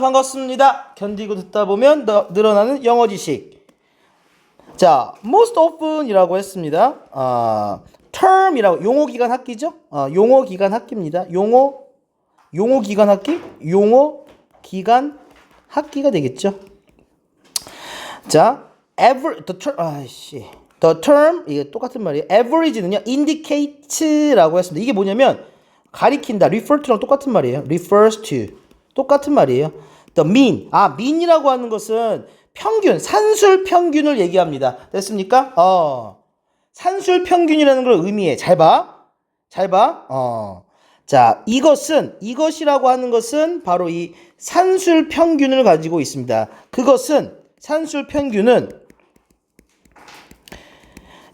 반갑습니다. 견디고 듣다 보면 더 늘어나는 영어 지식. 자, most often이라고 했습니다. 아, term이라고 용어 기간 학기죠? 아, 용어 기간 학기입니다. 용어 용어 기간 학기? 용어 기간 학기가 되겠죠? 자, aver the term 아씨. the term 이게 똑같은 말이에요. average는요. indicate라고 했습니다. 이게 뭐냐면 가리킨다. refer to랑 똑같은 말이에요. refers to. 똑같은 말이에요. the mean. 아, mean이라고 하는 것은 평균, 산술 평균을 얘기합니다. 됐습니까? 어. 산술 평균이라는 걸 의미해. 잘 봐. 잘 봐. 어. 자, 이것은 이것이라고 하는 것은 바로 이 산술 평균을 가지고 있습니다. 그것은 산술 평균은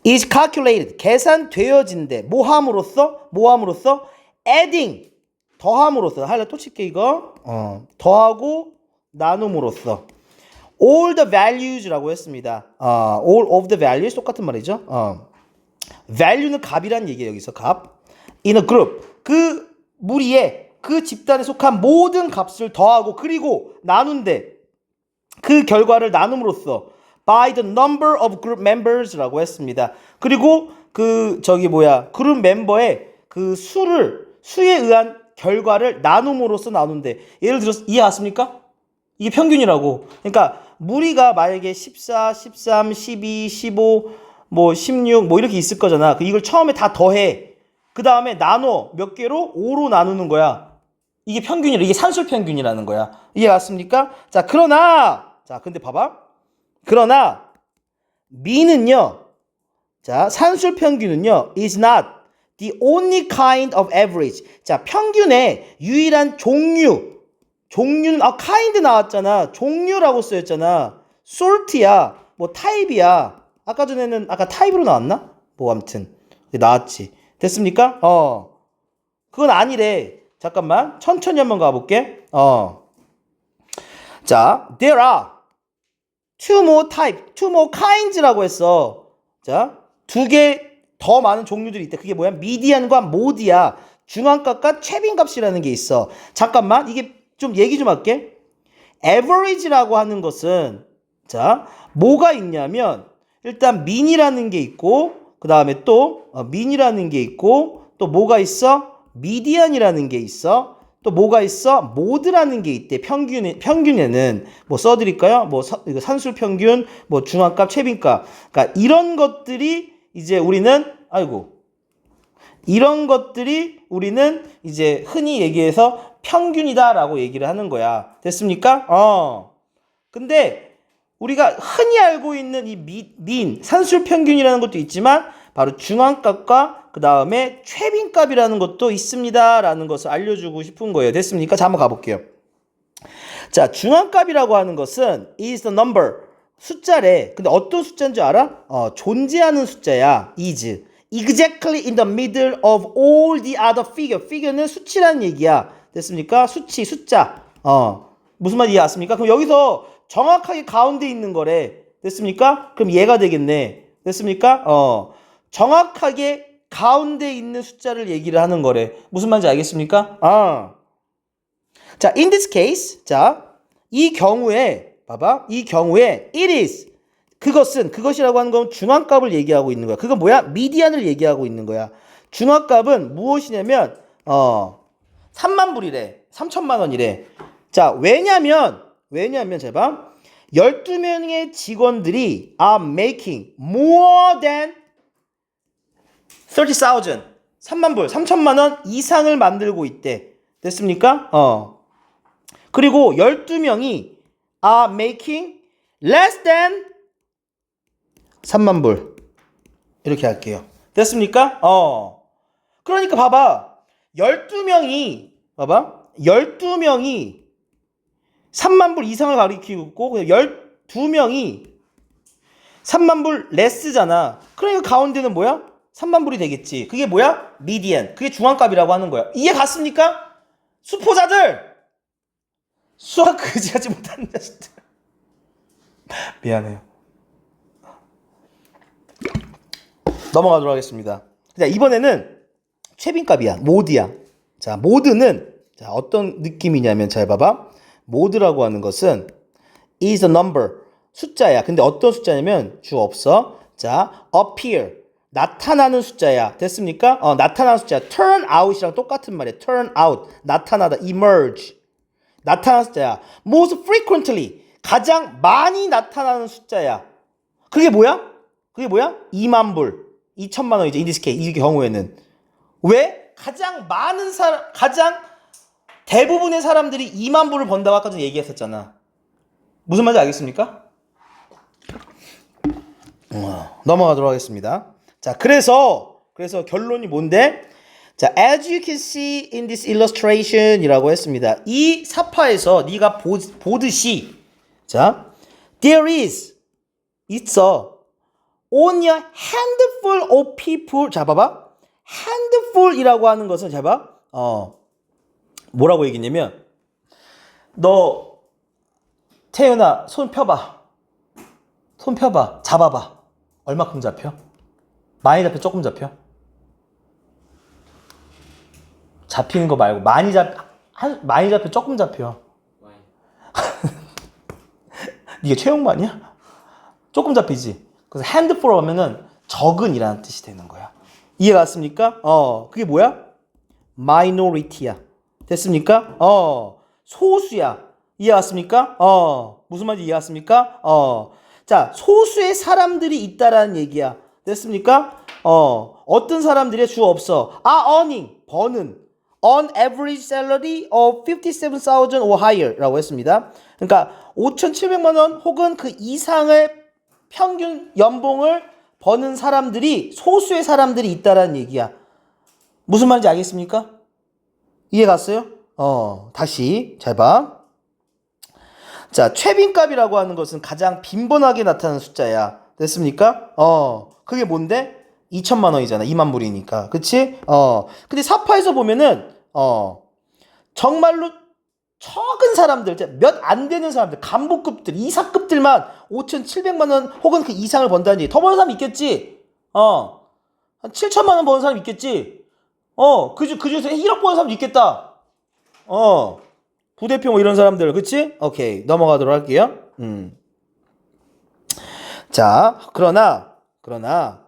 is calculated 계산되어진대 모함으로써 모함으로써 adding 더함으로써 할래 또 칠게 이거? 어 더하고 나눔으로써. All the values라고 했습니다. 어 all of the values 똑같은 말이죠? 어. Value는 값이란 얘기예요 여기서 값. In a group. 그 무리에 그 집단에 속한 모든 값을 더하고 그리고 나눈대 그 결과를 나눔으로써 by the number of group members라고 했습니다. 그리고 그 저기 뭐야 그룹 멤버의 그 수를 수에 의한 결과를 나눔으로써 나눈대. 예를 들어서 이해하십니까? 이게 평균이라고. 그러니까 무리가 만약에 14, 13, 12, 15, 뭐 16, 뭐 이렇게 있을 거잖아. 그 이걸 처음에 다 더해. 그 다음에 나눠 몇 개로 5로 나누는 거야. 이게 평균이라 이게 산술 평균이라는 거야. 이해 갔습니까? 자, 그러나 자, 근데 봐봐. 그러나 미는요. 자, 산술 평균은요. is not the only kind of average. 자, 평균의 유일한 종류. 종류는 아 kind 나왔잖아. 종류라고 쓰였잖아. sort야. 뭐 타입이야. 아까 전에는 아까 타입으로 나왔나? 뭐 아무튼 나왔지. 됐습니까? 어. 그건 아니래. 잠깐만. 천천히 한번 가 볼게. 어. 자, there are two more type, two more kinds라고 했어. 자, 두 개 더 많은 종류들이 있대. 그게 뭐야? 미디안과 모디아. 중앙값과 최빈값이라는 게 있어. 잠깐만. 이게 좀 얘기 좀 할게. average라고 하는 것은 자, 뭐가 있냐면 일단 민이라는 게 있고 그 다음에 또 어, 민이라는 게 있고 또 뭐가 있어? 미디안이라는 게 있어. 또 뭐가 있어? 모드라는 게 있대. 평균 평균에는 뭐 써드릴까요? 뭐 서, 이거 산술 평균, 뭐 중앙값, 최빈값. 그러니까 이런 것들이 이제 우리는 아이고 이런 것들이 우리는 이제 흔히 얘기해서 평균이다라고 얘기를 하는 거야. 됐습니까? 어. 근데 우리가 흔히 알고 있는 이 미, 민, 산술 평균이라는 것도 있지만 바로 중앙값과 그 다음에 최빈값이라는 것도 있습니다라는 것을 알려주고 싶은 거예요. 됐습니까? 자, 한번 가볼게요. 자, 중앙값이라고 하는 것은 is the number 숫자래. 근데 어떤 숫자인 줄 알아? 어, 존재하는 숫자야. is exactly in the middle of all the other figure. figure는 수치라는 얘기야. 됐습니까? 수치, 숫자. 어, 무슨 말인지 이해하십니까? 그럼 여기서 정확하게 가운데 있는 거래. 됐습니까? 그럼 얘가 되겠네. 됐습니까? 어, 정확하게 가운데 있는 숫자를 얘기를 하는 거래. 무슨 말인지 알겠습니까? 아. 자, in this case, 자, 이 경우에, 봐봐. 이 경우에, it is. 그것은, 그것이라고 하는 건 중앙값을 얘기하고 있는 거야. 그건 뭐야? 미디안을 얘기하고 있는 거야. 중앙값은 무엇이냐면, 어, 3만 불이래. 3천만 원이래. 자, 왜냐면, 왜냐면, 제발. 12명의 직원들이 are making more than 30,000. 3만 불, 3천만 원 이상을 만들고 있대. 됐습니까? 어. 그리고 12명이 are making less than 3만 불. 이렇게 할게요. 됐습니까? 어. 그러니까 봐봐. 12명이 봐봐. 12명이 3만 불 이상을 가리키고 있고 12명이 3만 불 레스잖아. 그러니까 가운데는 뭐야? 3만 불이 되겠지. 그게 뭐야? 미디안. 그게 중앙값이라고 하는 거야. 이해 갔습니까? 수포자들! 수학 그지하지 못하는 자식들. 미안해요. 넘어가도록 하겠습니다. 자, 이번에는 최빈값이야. 모드야. 자, 모드는 자, 어떤 느낌이냐면 잘 봐봐. 모드라고 하는 것은 is a number 숫자야. 근데 어떤 숫자냐면 주 없어. 자, appear 나타나는 숫자야. 됐습니까? 어, 나타나는 숫자. turn out이랑 똑같은 말이야. turn out 나타나다. emerge 나타나는 숫자야. most frequently 가장 많이 나타나는 숫자야. 그게 뭐야? 그게 뭐야? 2만 불, 2천만 원이죠. 이 디스케 이 경우에는 왜? 가장 많은 사람, 가장 대부분의 사람들이 2만 불을 번다고 아까 전에 얘기했었잖아. 무슨 말인지 알겠습니까? 어, 넘어가도록 하겠습니다. 자, 그래서 그래서 결론이 뭔데? 자, as you can see in this illustration이라고 했습니다. 이 사파에서 네가 보, 보듯이 자, there is 있어 only a handful of people 자 봐봐 handful이라고 하는 것은 잘 봐. 어. 뭐라고 얘기했냐면 너 태연아 손 펴봐. 손 펴봐. 잡아봐. 얼마큼 잡혀? 많이 잡혀? 조금 잡혀? 잡히는 거 말고 많이 잡 한, 많이 잡혀? 조금 잡혀? 이게 최용만이야? 조금 잡히지. 그래서 핸드풀 하면은 적은이라는 뜻이 되는 거야. 이해 갔습니까? 어, 그게 뭐야? minority야. 됐습니까? 어, 소수야. 이해 갔습니까? 어, 무슨 말인지 이해 갔습니까? 어, 자, 소수의 사람들이 있다라는 얘기야. 됐습니까? 어, 어떤 사람들이 주 없어. are earning, 버는. On average salary of 57,000 or higher 라고 했습니다. 그러니까 5,700만 원 혹은 그 이상의 평균 연봉을 버는 사람들이 소수의 사람들이 있다라는 얘기야. 무슨 말인지 알겠습니까? 이해 갔어요? 어, 다시 잘 봐. 자, 최빈값이라고 하는 것은 가장 빈번하게 나타나는 숫자야. 됐습니까? 어, 그게 뭔데? 2천만 원이잖아. 2만 불이니까. 그치? 어, 근데 사파에서 보면은, 어, 정말로 적은 사람들, 몇 안 되는 사람들, 간부급들, 이사급들만 5,700만 원 혹은 그 이상을 번다니. 더 버는 사람 있겠지? 어, 한 7천만 원 버는 사람 있겠지? 어, 그, 중- 그 중에서 1억 버는 사람 있겠다. 어, 부대표 뭐 이런 사람들, 그치? 오케이. 넘어가도록 할게요. 음. 자, 그러나, 그러나,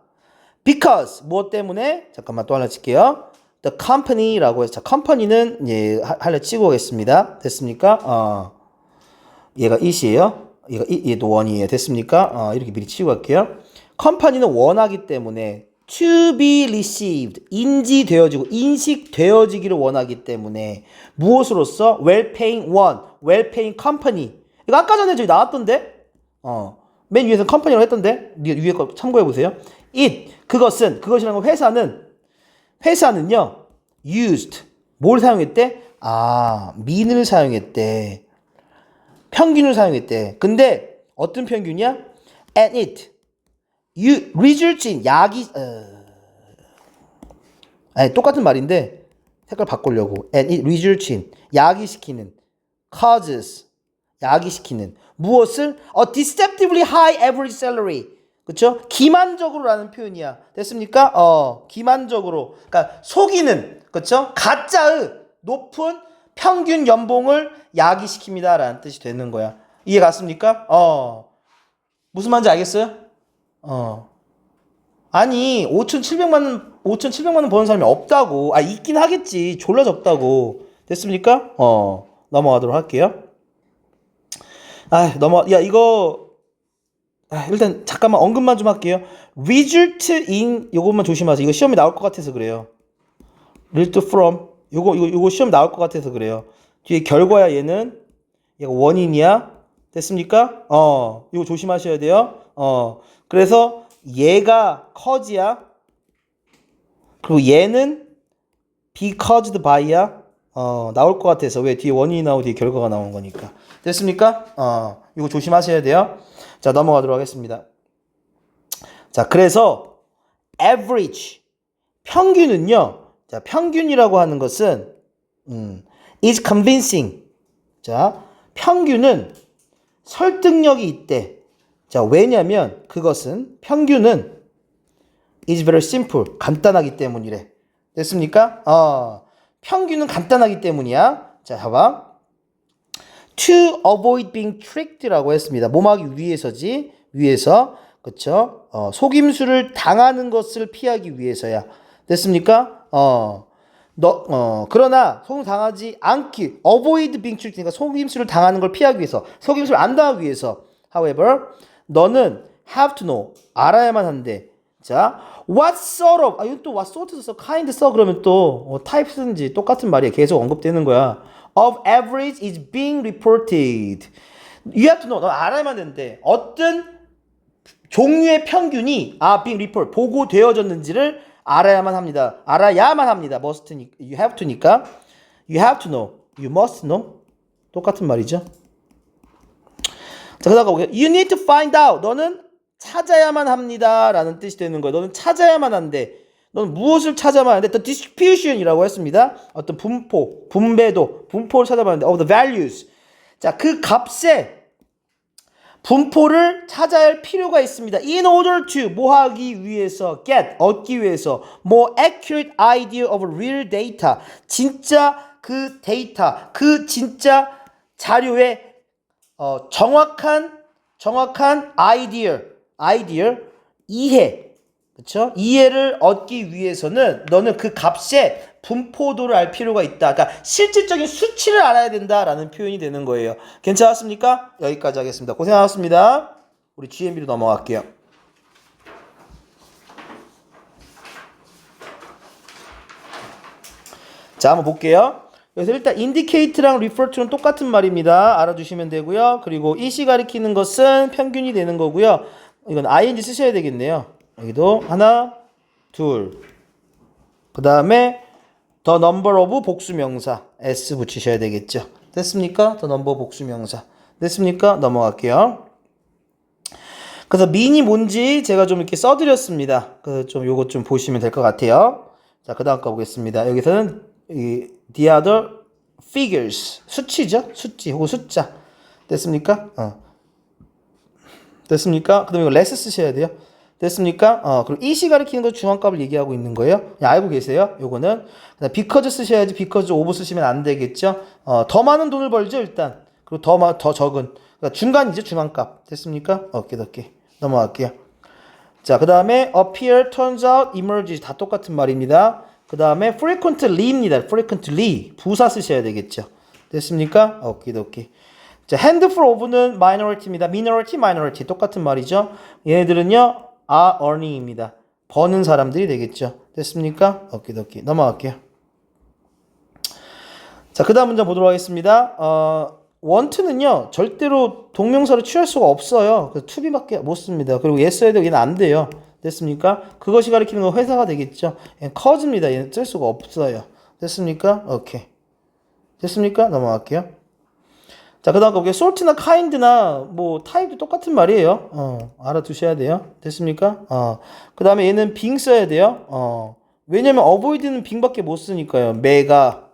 because, 무엇 때문에? 잠깐만 또 하나 칠게요. The company라고 해서, 자, company는, 예, 하- 하려 치고 오겠습니다. 됐습니까? 어, 얘가 it이에요. 얘가 it, 얘도 원이에요. 됐습니까? 어, 이렇게 미리 치고 갈게요. 컴퍼니는 원하기 때문에 to be received 인지되어지고 인식되어지기를 원하기 때문에 무엇으로써 well paying one, well paying company 이거 아까 전에 저기 나왔던데 어, 맨 위에서 컴퍼니라고 했던데 위- 위에 거 참고해 보세요. it 그것은 그것이라는 건 회사는 회사는요 used 뭘 사용했대? 아 mean을 사용했대. 평균을 사용했대. 근데 어떤 평균이야? and it you results in 약이 어... 아니 똑같은 말인데 색깔 바꾸려고 and it results in 야기시키는 causes 야기시키는 무엇을 a deceptively high average salary 그쵸? 기만적으로라는 표현이야 됐습니까? 어 기만적으로 그러니까 속이는 그쵸? 가짜의 높은 평균 연봉을 야기시킵니다 라는 뜻이 되는 거야 이해 갔습니까? 어 무슨 말인지 알겠어요? 어. 아니, 5,700만 원, 5,700만 원 버는 사람이 없다고. 아, 있긴 하겠지. 졸라 적다고. 됐습니까? 어. 넘어가도록 할게요. 아, 넘어, 야, 이거, 아, 일단 잠깐만 언급만 좀 할게요. result in 요것만 조심하세요. 이거 시험에 나올 것 같아서 그래요. result from 요거 이거 요거 시험 나올 것 같아서 그래요. 뒤에 결과야 얘는 얘가 원인이야. 됐습니까? 어, 이거 조심하셔야 돼요. 어, 그래서 얘가 cause야. 그리고 얘는 be caused by야. 어, 나올 것 같아서 왜 뒤에 원인이 나오고 뒤에 결과가 나온 거니까. 됐습니까? 어, 이거 조심하셔야 돼요. 자, 넘어가도록 하겠습니다. 자, 그래서 average 평균은요. 자, 평균이라고 하는 것은 음, is convincing. 자, 평균은 설득력이 있대. 자, 왜냐면 그것은 평균은 is very simple. 간단하기 때문이래. 됐습니까? 어, 평균은 간단하기 때문이야. 자, 봐봐. To avoid being tricked라고 했습니다. 몸하기 위해서지. 위해서. 그쵸? 어, 속임수를 당하는 것을 피하기 위해서야. 됐습니까? 어. 너, 어, 그러나 속임 당하지 않기, avoid being tricked, 그러니까 속임수를 당하는 걸 피하기 위해서, 속임수를 안 당하기 위해서. However, 너는 have to know, 알아야만 한대. 자, what sort of, 아, 이건 또 what sort 써, kind 써, 그러면 또, 어, type 쓰는지 똑같은 말이야. 계속 언급되는 거야. Of average is being reported. You have to know, 너 알아야만 되는데, 어떤 종류의 평균이 아 being report 보고되어졌는지를 알아야만 합니다. 알아야만 합니다. must you have to니까 you have to know, you must know 똑같은 말이죠. 자, 그다가 보게 you need to find out. 너는 찾아야만 합니다라는 뜻이 되는 거예요. 너는 찾아야만 한데 너는 무엇을 찾아야만 하는데 the distribution이라고 했습니다. 어떤 분포, 분배도, 분포를 찾아봐야 하는데 of the values. 자, 그 값에 분포를 찾아야 할 필요가 있습니다. In order to 뭐 하기 위해서 get 얻기 위해서 more accurate idea of real data 진짜 그 데이터 그 진짜 자료의 어, 정확한 정확한 아이디어 아이디어 이해 그렇죠? 이해를 얻기 위해서는 너는 그 값의 분포도를 알 필요가 있다. 그러니까 실질적인 수치를 알아야 된다라는 표현이 되는 거예요. 괜찮았습니까? 여기까지 하겠습니다. 고생하셨습니다. 우리 GMB로 넘어갈게요. 자, 한번 볼게요. 그래서 일단 indicate랑 refer to는 똑같은 말입니다. 알아두시면 되고요. 그리고 이시 가리키는 것은 평균이 되는 거고요. 이건 ing 쓰셔야 되겠네요. 여기도 하나, 둘. 그 다음에 the number of 복수명사 s 붙이셔야 되겠죠. 됐습니까? the number 복수명사. 됐습니까? 넘어갈게요. 그래서 mean이 뭔지 제가 좀 이렇게 써드렸습니다. 그래서 좀 요것 좀 보시면 될 것 같아요. 자, 그 다음 거 보겠습니다. 여기서는 이 the other figures 수치죠? 수치 혹은 숫자. 됐습니까? 어. 됐습니까? 그 다음에 이거 less 쓰셔야 돼요. 됐습니까? 어, 그리고 이시 가리키는 거 중앙값을 얘기하고 있는 거예요. 그냥 알고 계세요? 요거는. because 쓰셔야지 because over 쓰시면 안 되겠죠? 어, 더 많은 돈을 벌죠, 일단. 그리고 더, 마, 더 적은. 그러니까 중간이죠, 중앙값. 됐습니까? 오케이, 오케이. 넘어갈게요. 자, 그 다음에 appear, turns out, emerges 다 똑같은 말입니다. 그 다음에 frequently입니다. frequently. 부사 쓰셔야 되겠죠. 됐습니까? 오케이, 오케이. 자, handful of는 minority입니다. minority, minority 똑같은 말이죠. 얘네들은요, are earning입니다. 버는 사람들이 되겠죠. 됐습니까? 오케이. 넘어갈게요. 자, 그 다음 문제 보도록 하겠습니다. 어, want는요, 절대로 동명사를 취할 수가 없어요. 그래서 tobe밖에 못 씁니다. 그리고 해도 얘는 안 돼요. 됐습니까? 그것이 가리키는 건 회사가 되겠죠. cause입니다. 얘는 쓸 수가 없어요. 됐습니까? 오케이. 됐습니까? 넘어갈게요. 자, 그 다음 거기에 salt나 kind나 뭐 타입도 똑같은 말이에요. 어, 알아두셔야 돼요. 됐습니까? 어, 그 다음에 얘는 being 써야 돼요. 어, 왜냐면 avoid는 being밖에 못 쓰니까요. 매가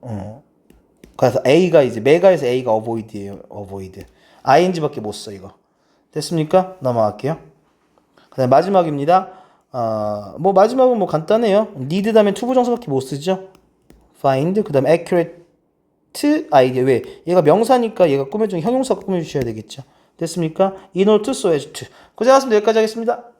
어, 그래서 A가 이제 메가에서 A가 avoid예요. avoid. ing밖에 못 써 이거. 됐습니까? 넘어갈게요. 그다음 마지막입니다. 어, 뭐 마지막은 뭐 간단해요. need 다음에 to 부정사밖에 못 쓰죠. find 그다음 accurate 아이디어 왜? 얘가 명사니까 얘가 꾸며준 형용사 꾸며주셔야 되겠죠. 됐습니까? in order. 고생하셨습니다. 여기까지 하겠습니다.